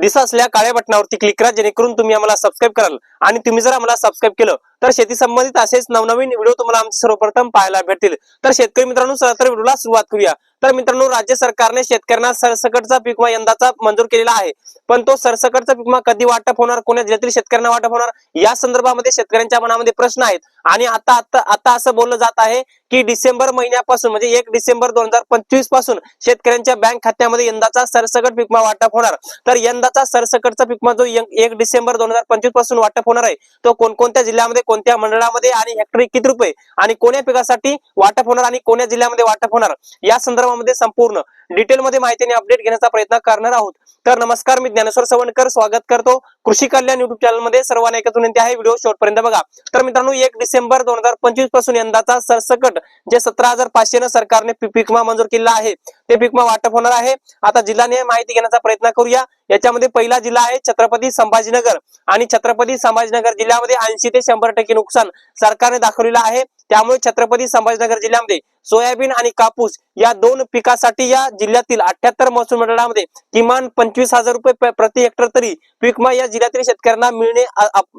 दिसा असल्या काळ्या बटनावरती क्लिक करा जेणेकरून तुम्ही आम्हाला सबस्क्राईब कराल. आणि तुम्ही जर आम्हाला सबस्क्राईब केलं तर शेती संबंधित असेच नवनवीन व्हिडिओ तुम्हाला आमचे सर्वप्रथम पाहायला भेटतील. तर शेतकरी मित्रांनो चला तर व्हिडिओला सुरुवात करूया. तर मित्रांनो राज्य सरकारने शेतकऱ्यांना सरसकटचा पीक विमा यंदाचा मंजूर केलेला आहे. पण तो सरसकटचा पीक विमा कधी वाटप होणार कोण्या जिल्ह्यातील शेतकऱ्यांना वाटप होणार या संदर्भामध्ये शेतकऱ्यांच्या मनामध्ये प्रश्न आहेत. आणि आता आता आता असं बोललं जात आहे की डिसेंबर महिन्यापासून म्हणजे एक डिसेंबर दोन हजार पंचवीसपासून शेतकऱ्यांच्या बँक खात्यामध्ये यंदाचा सरसकट पीक विमा वाटप होणार. तर यंदा यंदाचा सरसकटचा पीक जो एक डिसेंबर दोन हजार पंचवीसपासून वाटप होणार आहे. तो कोणकोणत्या जिल्ह्यामध्ये कोणत्या मंडळामध्ये आणि हेक्टरी किती रुपये आणि कोण्या पिकासाठी वाटप होणार आणि कोण्या जिल्ह्यामध्ये वाटप होणार? या संदर्भामध्ये संपूर्ण डिटेलमध्ये माहिती आणि अपडेट घेण्याचा प्रयत्न करणार आहोत. तर नमस्कार मी ज्ञानेश्वर सवणकर. स्वागत करतो कृषी कल्याण युट्यूब चॅनलमध्ये. सर्वांना एकच विनंती आहे व्हिडिओ शेवटपर्यंत बघा. तर मित्रांनो एक डिसेंबर दोन हजार पंचवीसपासून यंदाचा सरसकट जे सतरा हजार पाचशे न सरकारने पीकमा मंजूर केला आहे ते पीकमा वाटप होणार आहे. आता जिल्ह्याने माहिती घेण्याचा प्रयत्न करूया. याच्यामध्ये पहिला जिल्हा आहे छत्रपती संभाजीनगर. आणि छत्रपती संभाजीनगर जिल्ह्यामध्ये ऐंशी ते शंभर टक्के नुकसान सरकारने दाखवलेलं आहे. त्यामुळे छत्रपती संभाजीनगर जिल्ह्यामध्ये सोयाबीन आणि कापूस या दोन पिकासाठी या जिल्ह्यातील अठ्याहत्तर महसूल मंडळामध्ये किमान पंचवीस हजार रुपये प्रति हेक्टर तरी पीकमा या जिल्ह्यातील शेतकऱ्यांना मिळणे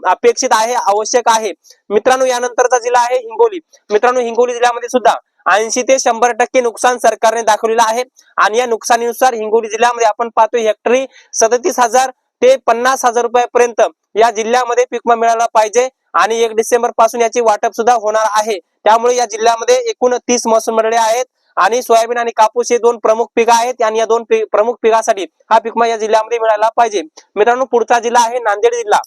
अपेक्षित आहे आवश्यक आहे. मित्रांनो यानंतरचा जिल्हा आहे हिंगोली. मित्रांनो हिंगोली जिल्ह्यामध्ये सुद्धा ऐंशी ते शंभर टक्के नुकसान सरकारने दाखवलेलं आहे. आणि या नुकसानीनुसार हिंगोली जिल्ह्यामध्ये आपण पाहतो हेक्टरी सदतीस हजार ते पन्नास हजार रुपयापर्यंत या जिल्ह्यामध्ये पिकमा मिळाला पाहिजे आणि एक डिसेंबरपासून याची वाटप सुद्धा होणार आहे. त्यामुळे या जिल्ह्यामध्ये एकूण तीस महसूल मंडळे आहेत आणि सोयाबीन आणि कापूस हे दोन प्रमुख पिकं आहेत आणि या दोन प्रमुख पिकासाठी हा पिकमा या जिल्ह्यामध्ये मिळाला पाहिजे. मित्रांनो पुढचा जिल्हा आहे नांदेड जिल्हा.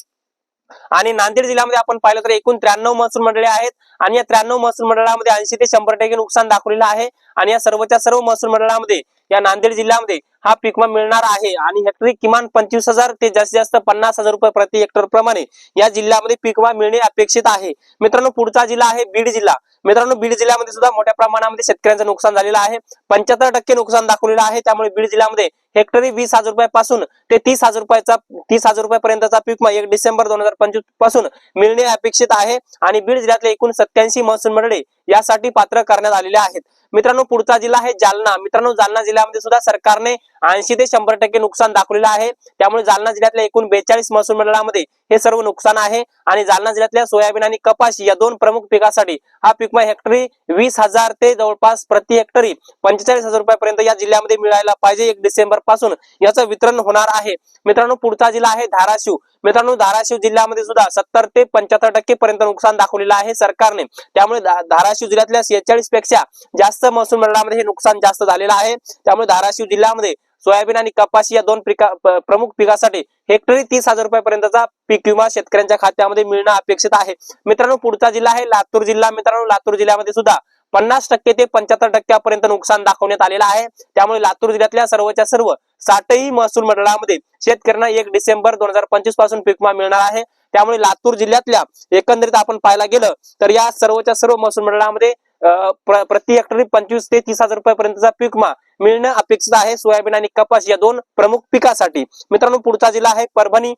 आणि नांदेड जिल्ह्यामध्ये आपण पाहिलं तर एकूण त्र्याण्णव महसूल मंडळे आहेत आणि या त्र्याण्णव महसूल मंडळामध्ये ऐंशी ते शंभर टक्के नुकसान दाखवलेलं आहे. आणि या सर्वच्या सर्व महसूल मंडळामध्ये या नांदेड जिल्ह्यामध्ये हा पीक विमा मिळणार आहे. आणि हेक्टरी किमान पंचवीस हजार ते जास्तीत जास्त पन्नास हजार रुपये प्रति हेक्टर प्रमाणे या जिल्ह्यामध्ये पीक विमा मिळणे अपेक्षित आहे. मित्रांनो पुढचा जिल्हा आहे बीड जिल्हा. मित्रांनो बीड जिल्ह्यामध्ये सुद्धा मोठ्या प्रमाणामध्ये शेतकऱ्यांचं नुकसान झालेलं आहे. पंच्याहत्तर टक्के नुकसान दाखवलेलं आहे. त्यामुळे बीड जिल्ह्यामध्ये हेक्टरी वीस हजार रुपयापासून ते तीस हजार रुपयाचा तीस हजार रुपयापर्यंतचा पीक विमा एक डिसेंबर दोन हजार पंचवीसपासून मिळणे अपेक्षित आहे. आणि बीड जिल्ह्यातले एकूण सत्याऐंशी महसूल मंडळे यासाठी पात्र करण्यात आलेले आहेत. मित्रांनो पुढचा जिल्हा आहे जालना. मित्रांनो जालना जिल्ह्यामध्ये सुद्धा सरकारने ऐंशी ते शंभर टक्के नुकसान दाखवलेलं आहे. त्यामुळे जालना जिल्ह्यातल्या एकूण बेचाळीस महसूल मंडळामध्ये हे सर्व नुकसान आहे. आणि जालना जिल्ह्यातल्या सोयाबीन आणि कपाशी या दोन प्रमुख पिकासाठी हा पीक हेक्टरी वीस हजार ते जवळपास प्रति हेक्टरी पंचेचाळीस हजार रुपयापर्यंत या जिल्ह्यामध्ये मिळायला पाहिजे. एक डिसेंबरपासून याचं वितरण होणार आहे. मित्रांनो पुढचा जिल्हा आहे धाराशिव. मित्रांनो धाराशिव जिल्ह्यामध्ये सुद्धा सत्तर ते पंच्याहत्तर टक्के पर्यंत नुकसान दाखवलेलं आहे सरकारने. त्यामुळे धाराशिव जिल्ह्यातल्या सेहेचाळीसपेक्षा जास्त महसूल मंडळामध्ये हे नुकसान जास्त झालेलं आहे. त्यामुळे धाराशिव जिल्ह्यामध्ये सोयाबीन आणि कपाशी या दोन पिका प्रमुख पिकासाठी हेक्टरी तीस हजार रुपयापर्यंतचा पीक विमा शेतकऱ्यांच्या खात्यामध्ये मिळणं अपेक्षित आहे. मित्रांनो पुढचा जिल्हा आहे लातूर जिल्हा. मित्रांनो लातूर जिल्ह्यामध्ये सुद्धा पन्नास टक्के ते पंच्याहत्तर टक्क्यापर्यंत नुकसान दाखवण्यात आलेलं आहे. त्यामुळे लातूर जिल्ह्यातल्या सर्वच्या सर्व सातही महसूल मंडळामध्ये शेतकऱ्यांना एक डिसेंबर दोन हजार पंचवीसपासून पीक विमा मिळणार आहे. त्यामुळे लातूर जिल्ह्यातल्या एकंदरीत आपण पाहायला गेलं तर या सर्वच्या सर्व महसूल मंडळामध्ये अं, प्रति हेक्टरी पंचवीस ते तीस हजार रुपयापर्यंतचा पीक विमा मिळणं अपेक्षित आहे. सोयाबीन आणि कपास या दोन प्रमुख पिकासाठी. मित्रांनो पुढचा जिल्हा आहे परभणी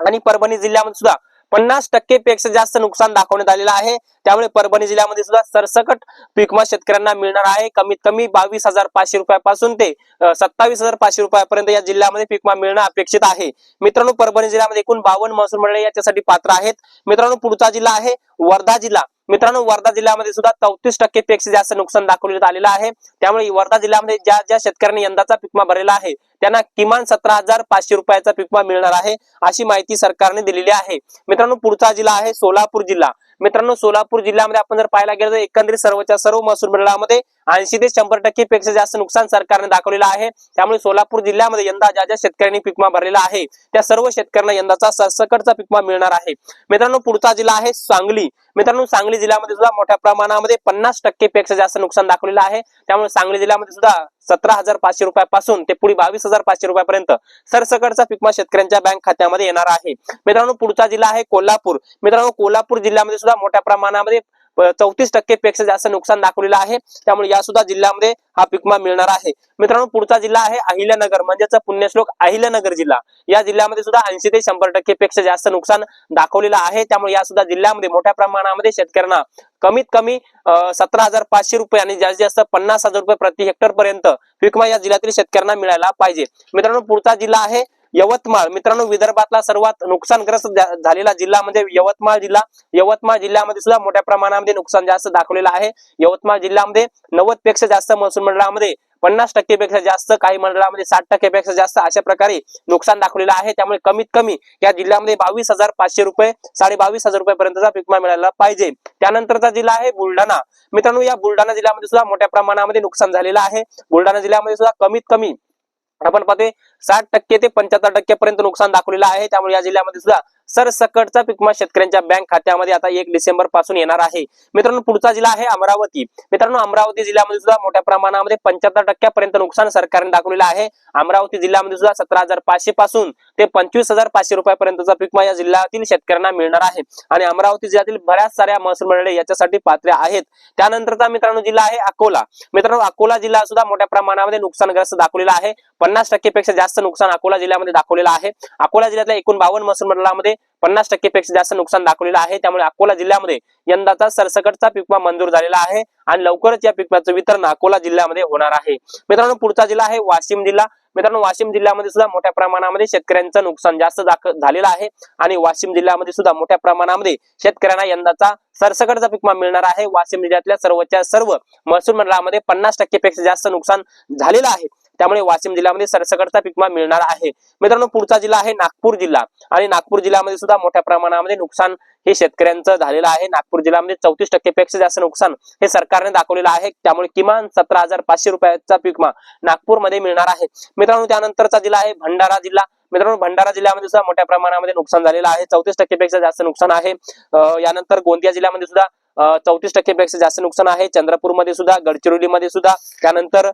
आणि परभणी जिल्ह्यामध्ये सुद्धा पन्नास टक्के पेक्षा जास्त नुकसान दाखवण्यात आलेलं आहे. त्यामुळे परभणी जिल्ह्यामध्ये सुद्धा सरसकट पीकमा शेतकऱ्यांना मिळणार आहे. कमीत कमी बावीस हजार पाचशे रुपयापासून ते सत्तावीस हजार पाचशे रुपयापर्यंत या जिल्ह्यामध्ये पिकमा मिळणं अपेक्षित आहे. मित्रांनो परभणी जिल्ह्यामध्ये एकूण बावन्न महसूल मंडळे याच्यासाठी पात्र आहेत. मित्रांनो पुढचा जिल्हा आहे वर्धा जिल्हा. मित्रांनो वर्धा जिल्ह्यामध्ये सुद्धा चौतीस टक्के पेक्षा जास्त नुकसान दाखवण्यात आलेलं आहे. त्यामुळे वर्धा जिल्ह्यामध्ये ज्या ज्या शेतकऱ्यांनी यंदाचा पिकमा भरलेला आहे त्यांना किमान सतरा हजार पाचशे रुपयाचा पिकमा मिळणार आहे अशी माहिती सरकारने दिलेली आहे. मित्रांनो पुढचा जिल्हा आहे सोलापूर जिल्हा. मित्रांनो सोलापूर जिल्ह्यामध्ये आपण जर पाहायला गेलं तर एकंदरीत सर्वच्या सर्व महसूल मंडळामध्ये ऐंशी ते शंभर टक्के पेक्षा जास्त नुकसान सरकारने दाखवलेलं आहे. त्यामुळे सोलापूर जिल्ह्यामध्ये यंदा ज्या ज्या शेतकऱ्यांनी पिकमा भरलेला आहे त्या सर्व शेतकऱ्यांना यंदाचा सरसकटचा पिकमा मिळणार आहे. मित्रांनो पुढचा जिल्हा आहे सांगली. मित्रांनो सांगली जिल्ह्यामध्ये सुद्धा मोठ्या प्रमाणामध्ये पन्नास टक्के पेक्षा जास्त नुकसान दाखवलेलं आहे. त्यामुळे सांगली जिल्ह्यामध्ये सुद्धा सतरा हजार पाचशे रुपयापासून ते पुढे बावीस हजार पाचशे रुपयापर्यंत सरसकटचा पिकमा शेतकऱ्यांच्या बँक खात्यामध्ये येणार आहे. मित्रांनो पुढचा जिल्हा आहे कोल्हापूर. मित्रांनो कोल्हापूर जिल्ह्यामध्ये सुद्धा मोठ्या प्रमाणामध्ये चौतीस टक्के पेक्षा जास्त नुकसान दाखवलेलं आहे. त्यामुळे या सुद्धा जिल्ह्यामध्ये हा पिकमा मिळणार आहे. मित्रांनो पुढचा जिल्हा आहे अहिल्यानगर म्हणजेच पुण्यश्लोक अहिल्यानगर जिल्हा. या जिल्ह्यामध्ये सुद्धा ऐंशी ते शंभर टक्के पेक्षा जास्त नुकसान दाखवलेलं आहे. त्यामुळे या सुद्धा जिल्ह्यामध्ये मोठ्या प्रमाणामध्ये शेतकऱ्यांना कमीत कमी सतरा हजार पाचशे रुपये आणि जास्तीत जास्त पन्नास हजार रुपये प्रति हेक्टर पर्यंत पिकमा या जिल्ह्यातील शेतकऱ्यांना मिळायला पाहिजे. मित्रांनो पुढचा जिल्हा आहे यवतमाळ. मित्रांनो विदर्भातला सर्वात नुकसानग्रस्त झालेला जिल्हा म्हणजे यवतमाळ जिल्हा. यवतमाळ जिल्ह्यामध्ये सुद्धा मोठ्या प्रमाणामध्ये नुकसान जास्त दाखवलेलं आहे. यवतमाळ जिल्ह्यामध्ये नव्वदपेक्षा जास्त महसूल मंडळामध्ये पन्नास टक्केपेक्षा जास्त काही मंडळामध्ये साठ टक्केपेक्षा जास्त अशा प्रकारे नुकसान दाखवलेलं आहे. त्यामुळे कमीत कमी या जिल्ह्यामध्ये बावीस हजार पाचशे रुपये साडे बावीस हजार रुपयापर्यंतचा पिकमा मिळाला मिळायला पाहिजे. त्यानंतरचा जिल्हा आहे बुलढाणा. मित्रांनो या बुलढाणा जिल्ह्यामध्ये सुद्धा मोठ्या प्रमाणामध्ये नुकसान झालेलं आहे. बुलढाणा जिल्ह्यामध्ये सुद्धा कमीत कमी आपण पाहतोय साठ टक्के ते पंच्याहत्तर टक्क्यापर्यंत नुकसान दाखवलेलं आहे. त्यामुळे या जिल्ह्यामध्ये सुद्धा सरसकटचा पीक शेतकऱ्यांच्या बँक खात्यामध्ये आता एक डिसेंबरपासून येणार आहे. मित्रांनो पुढचा जिल्हा आहे अमरावती. मित्रांनो अमरावती जिल्ह्यामध्ये सुद्धा मोठ्या प्रमाणामध्ये पंच्याहत्तर टक्क्यापर्यंत नुकसान सरकारने दाखवलेलं आहे. अमरावती जिल्ह्यामध्ये सुद्धा सतरा हजार पाचशे पासून ते पंचवीस हजार पाचशे रुपयापर्यंतचा पीक या जिल्ह्यातील शेतकऱ्यांना मिळणार आहे. आणि अमरावती जिल्ह्यातील बऱ्याच साऱ्या महसूल मंडळे याच्यासाठी पात्र आहेत. त्यानंतरचा मित्रांनो जिल्हा आहे अकोला. मित्रांनो अकोला जिल्हा सुद्धा मोठ्या प्रमाणामध्ये नुकसानग्रस्त दाखवलेला आहे. पन्नास टक्केपेक्षा जास्त नुकसान अकोला जिल्ह्यामध्ये दाखवलेलं आहे. अकोला जिल्ह्यातल्या एकूण बावन्न महसूल मंडळामध्ये पन्नास टक्केपेक्षा जास्त नुकसान दाखवलेलं आहे. त्यामुळे अकोला जिल्ह्यामध्ये यंदाचा सरसकटचा पिकवा मंजूर झालेला आहे आणि लवकरच या पिकवाचं वितरण अकोला जिल्ह्यामध्ये होणार आहे. मित्रांनो पुढचा जिल्हा आहे वाशिम जिल्हा. मित्रांनो वाशिम जिल्ह्यामध्ये सुद्धा मोठ्या प्रमाणामध्ये शेतकऱ्यांचं नुकसान जास्त दाख- झालेलं आहे आणि वाशिम जिल्ह्यामध्ये सुद्धा मोठ्या प्रमाणामध्ये शेतकऱ्यांना यंदाचा सरसकटचा पिकमा मिळणार आहे. वाशिम जिल्ह्यातल्या सर्वच्या सर्व महसूल मंडळामध्ये पन्नास टक्केपेक्षा जास्त नुकसान झालेलं आहे. त्यामुळे वाशिम जिल्ह्यामध्ये सरसकटचा पिकमा मिळणार आहे. मित्रांनो पुढचा जिल्हा आहे नागपूर जिल्हा. आणि नागपूर जिल्ह्यामध्ये सुद्धा मोठ्या प्रमाणामध्ये नुकसान हे शेतकऱ्यांचं झालेलं आहे. नागपूर जिल्ह्यामध्ये चौतीस टक्केपेक्षा जास्त नुकसान हे सरकारने दाखवलेलं आहे. त्यामुळे किमान सतरा हजार पाचशे रुपयाचा पीक नागपूरमध्ये मिळणार आहे. मित्रांनो त्यानंतरचा जिल्हा आहे भंडारा जिल्हा. मित्रांनो भंडारा जिल्ह्यामध्ये सुद्धा मोठ्या प्रमाणामध्ये नुकसान झालेलं आहे. चौतीस टक्केपेक्षा जास्त नुकसान आहे. यानंतर गोंदिया जिल्ह्यामध्ये सुद्धा चौतीस टक्केपेक्षा जास्त नुकसान आहे. चंद्रपूरमध्ये सुद्धा गडचिरोलीमध्ये सुद्धा त्यानंतर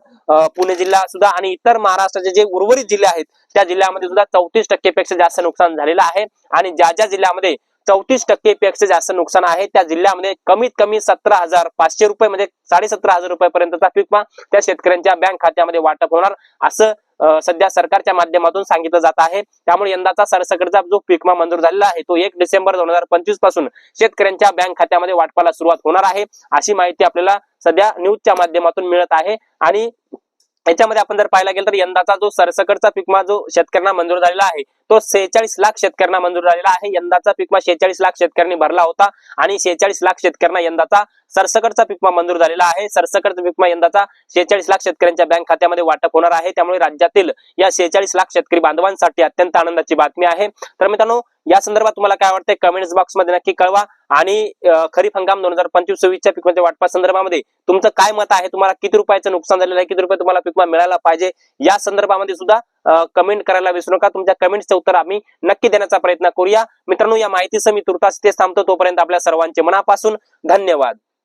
पुणे जिल्हा सुद्धा आणि इतर महाराष्ट्राचे जे उर्वरित जिल्हे आहेत त्या जिल्ह्यामध्ये सुद्धा चौतीस टक्केपेक्षा जास्त नुकसान झालेलं आहे. आणि ज्या ज्या जिल्ह्यामध्ये चौतीस टक्केपेक्षा जास्त नुकसान आहे त्या जिल्ह्यामध्ये कमीत कमी सतरा हजार पाचशे रुपये म्हणजे साडेसतरा हजार रुपयापर्यंतचा पीक त्या शेतकऱ्यांच्या बँक खात्यामध्ये वाटप होणार असं सध्या सरकारच्या माध्यमातून सांगितलं जात आहे. त्यामुळे यंदाचा सरसकटचा जो पीक मंजूर झालेला आहे तो एक डिसेंबर दोन हजार पंचवीसपासून शेतकऱ्यांच्या बँक खात्यामध्ये वाटपाला सुरुवात होणार आहे. अशी माहिती आपल्याला सध्या न्यूजच्या माध्यमातून मिळत आहे. आणि याच्यामध्ये आपण जर पाहायला गेलं तर यंदाचा जो सरसकटचा पिकमा जो शेतकऱ्यांना मंजूर झालेला आहे तो सेहेचाळीस लाख शेतकऱ्यांना मंजूर झालेला आहे. यंदाचा पिकमा शेहेचाळीस लाख शेतकऱ्यांनी भरला होता आणि शेहेचाळीस लाख शेतकऱ्यांना यंदाचा सरसकटचा पिकमा मंजूर झालेला आहे. सरसकटचा पिकमा यंदाचा शेहेचाळीस लाख शेतकऱ्यांच्या बँक खात्यामध्ये वाटप होणार आहे. त्यामुळे राज्यातील या शेहेचाळीस लाख शेतकरी बांधवांसाठी अत्यंत आनंदाची बातमी आहे. तर मित्रांनो या संदर्भात तुम्हाला काय वाटतंय? कमेंट्स बॉक्समध्ये नक्की कळवा. आणि खरीप हंगाम दोन हजार पंचवीस सव्वीसच्या पिकांच्या वाटपा संदर्भामध्ये तुमचं काय मत आहे? तुम्हाला किती रुपयाचं नुकसान झालेलं आहे? किती रुपये तुम्हाला पिकमा मिळायला पाहिजे? या संदर्भामध्ये सुद्धा कमेंट करायला विसरू नका. तुमच्या कमेंटचं उत्तर आम्ही नक्की देण्याचा प्रयत्न करूया. मित्रांनो या माहितीचं मी तुर्तास ते थांबतो. तोपर्यंत आपल्या सर्वांचे मनापासून धन्यवाद.